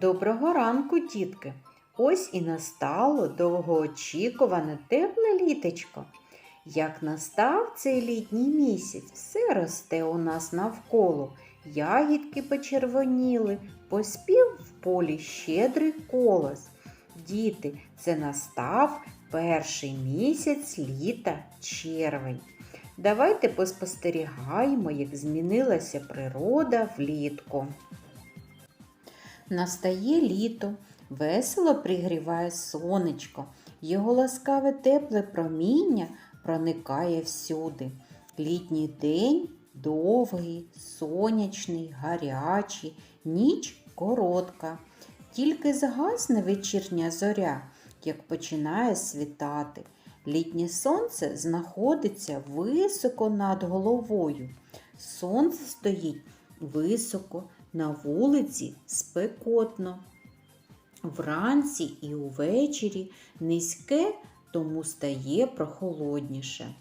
Доброго ранку, дітки! Ось і настало довгоочікуване тепле літочко. Як настав цей літній місяць, все росте у нас навколо. Ягідки почервоніли, поспів в полі щедрий колос. Діти, це настав перший місяць літа червень. Давайте поспостерігаємо, як змінилася природа влітку. Настає літо, весело пригріває сонечко, його ласкаве тепле проміння проникає всюди. Літній день довгий, сонячний, гарячий, ніч коротка. Тільки згасне вечірня зоря, як починає світати. Літнє сонце знаходиться високо над головою. Сонце стоїть високо, на вулиці спекотно. Вранці і увечері низьке, тому стає прохолодніше.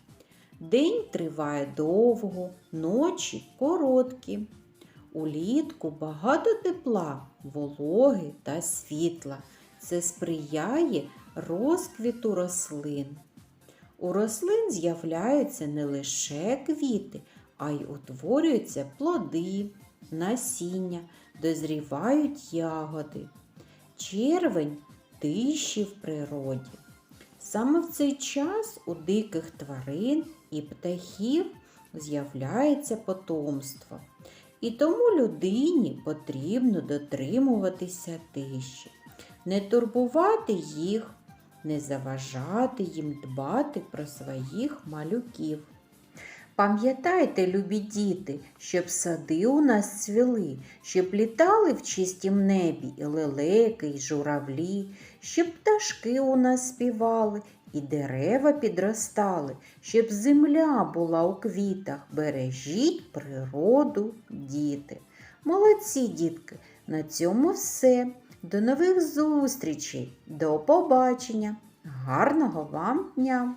День триває довго, ночі короткі. Улітку багато тепла, вологи та світла. Це сприяє розквіту рослин. У рослин з'являються не лише квіти, а й утворюються плоди, насіння, дозрівають ягоди. Червень тиші в природі. Саме в цей час у диких тварин і птахів з'являється потомство. І тому людині потрібно дотримуватися тиші, не турбувати їх, не заважати їм дбати про своїх малюків. Пам'ятайте, любі діти, щоб сади у нас цвіли, щоб літали в чистім небі і лелеки, і журавлі, щоб пташки у нас співали, і дерева підростали, щоб земля була у квітах. Бережіть природу, діти. Молодці, дітки, на цьому все. До нових зустрічей, до побачення. Гарного вам дня!